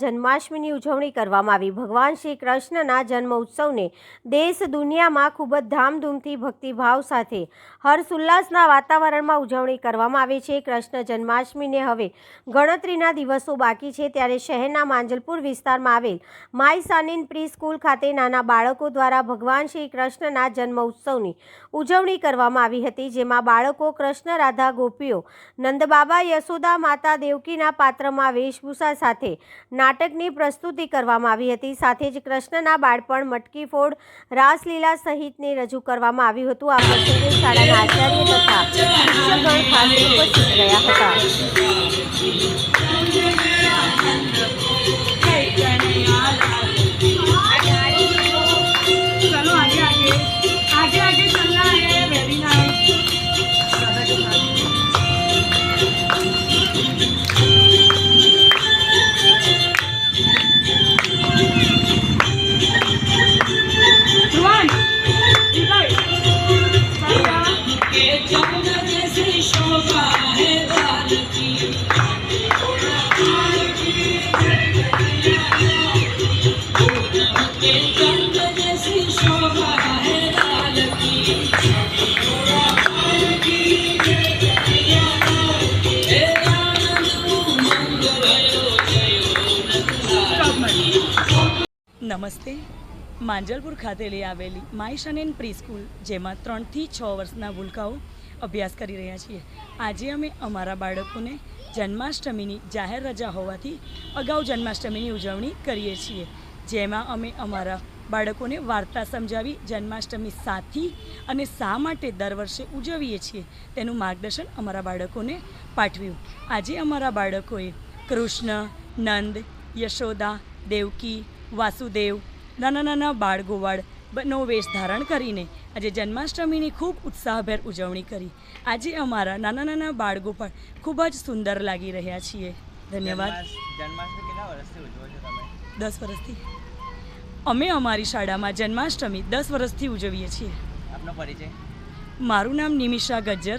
જન્માષ્ટમીની ઉજવણી કરવામાં આવી. ભગવાન શ્રી કૃષ્ણના જન્મ ઉત્સવને દેશ દુનિયામાં ખૂબ જ ધામધૂમથી ભક્તિભાવ સાથે હર્ષોલ્લાસના વાતાવરણમાં ઉજવણી કરવામાં આવે છે. કૃષ્ણ જન્માષ્ટમીને હવે ગણતરીના દિવસો બાકી છે. ત્યારે શહેરના માંજલપુર વિસ્તારમાં આવેલ માય સાનિન પ્રી સ્કૂલ ખાતે નાના બાળકો દ્વારા ભગવાન શ્રી કૃષ્ણના જન્મ ઉત્સવની ઉજવણી કરવામાં આવી હતી, જેમાં બાળકો કૃષ્ણ, રાધા, ગોપીઓ, નંદબાબા, યશોદા, માતા, દેવકીના પાત્રમાં વેશભૂષા સાથે નાટકની પ્રસ્તુતિ કરવામાં આવી હતી. સાથે જ કૃષ્ણના બાળપણ, મટકી ફોડ, રાસલીલા સહિતને રજૂ કરવામાં આવ્યું હતું. આ પ્રસંગે શાળાના આચાર્ય તથા શિક્ષકગણ ખાસ ઉપસ્થિત રહ્યા હતા. નમસ્તે. માંજલપુર ખાતેલી આવેલી માય શનેન પ્રીસ્કૂલ, જેમાં ત્રણથી છ વર્ષના ભૂલકાઓ અભ્યાસ કરી રહ્યા છીએ. આજે અમે અમારા બાળકોને જન્માષ્ટમીની જાહેર રજા હોવાથી અગાઉ જન્માષ્ટમીની ઉજવણી કરીએ છીએ, જેમાં અમે અમારા બાળકોને વાર્તા સમજાવી જન્માષ્ટમી સાથી અને શા માટે દર વર્ષે ઉજવીએ છીએ તેનું માર્ગદર્શન અમારા બાળકોને પાઠવ્યું. આજે અમારા બાળકોએ કૃષ્ણ નંદ યશોદા દેવકી વાસુદેવ નાના નાના બાળ ગોવાળ નો વેશ ધારણ કરીને આજે જન્માષ્ટમીની ખૂબ ઉત્સાહભેર ઉજવણી કરી. આજે અમારા નાના નાના બાળકો પણ ખૂબ જ સુંદર લાગી રહ્યા છીએ. ધન્યવાદ. જન્માષ્ટમી કેટલા વર્ષથી ઉજવો છો તમે? દસ વર્ષથી. અમે અમારી શાળામાં જન્માષ્ટમી દસ વર્ષથી ઉજવીએ છીએ. આપનો પરિચય? મારું નામ નિમિષા ગજ્જર.